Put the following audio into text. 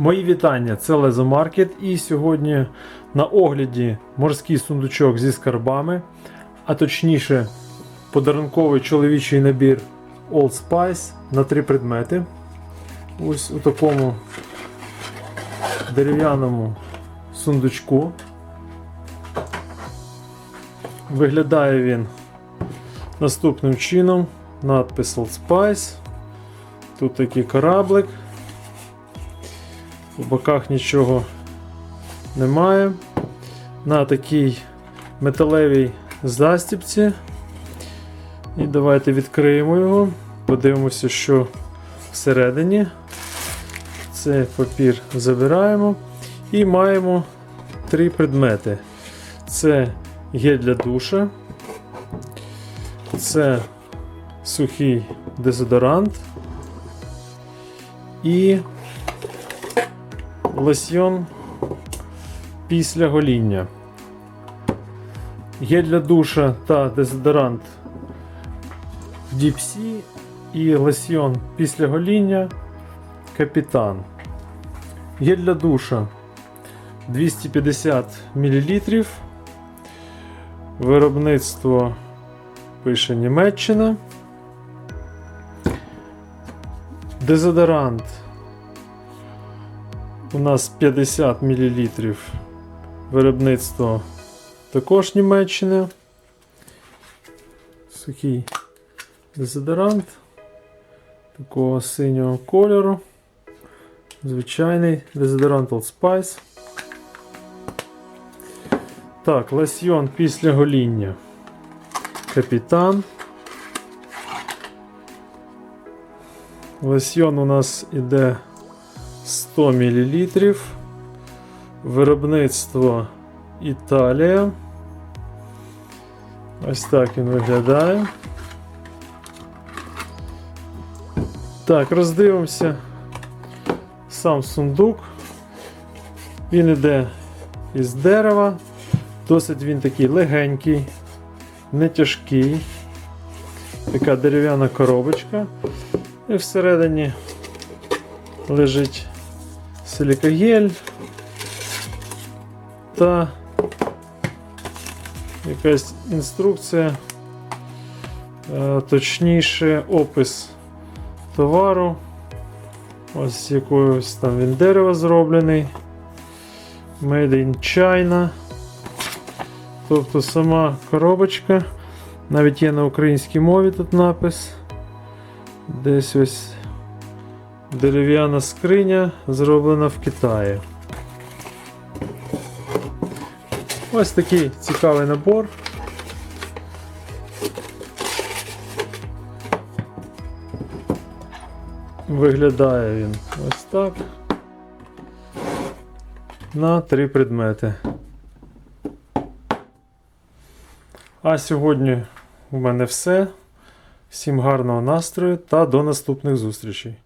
Мої вітання, це Лезомаркет і сьогодні на огляді морський сундучок зі скарбами, а точніше подарунковий чоловічий набір Old Spice на три предмети. Ось у такому дерев'яному сундучку. Виглядає він наступним чином. Надпис Old Spice. Тут такий кораблик. У боках нічого немає. На такій металевій застіпці. І давайте відкриємо його, подивимося, що всередині. Цей папір забираємо. І маємо три предмети. Це гель для душа, це сухий дезодорант і лосьйон після гоління. Гель для душа та дезодорант Діпсі і лосьйон після гоління Капітан. Гель для душа 250 мл. Виробництво пише Німеччина. Дезодорант у нас 50 мл. Виробництво також Німеччини. Сухий дезодорант такого синього кольору. Звичайний дезодорант Old Spice. Так, лосьйон після гоління. Капітан. Лосьйон у нас іде 100 мл. Виробництво Італія. Ось так він виглядає. Так, роздивимося сам сундук. Він іде із дерева. Досить він такий легенький, не тяжкий. Така дерев'яна коробочка. І всередині лежить силікагель та якась інструкція, е, точніше опис товару. Ось з якогось там він дерева зроблений. Made in China. Тобто сама коробочка. Навіть є на українській мові тут напис. Десь ось дерев'яна скриня зроблена в Китаї. Ось такий цікавий набор. Виглядає він ось так. На три предмети. А сьогодні у мене все. Всім гарного настрою та до наступних зустрічей.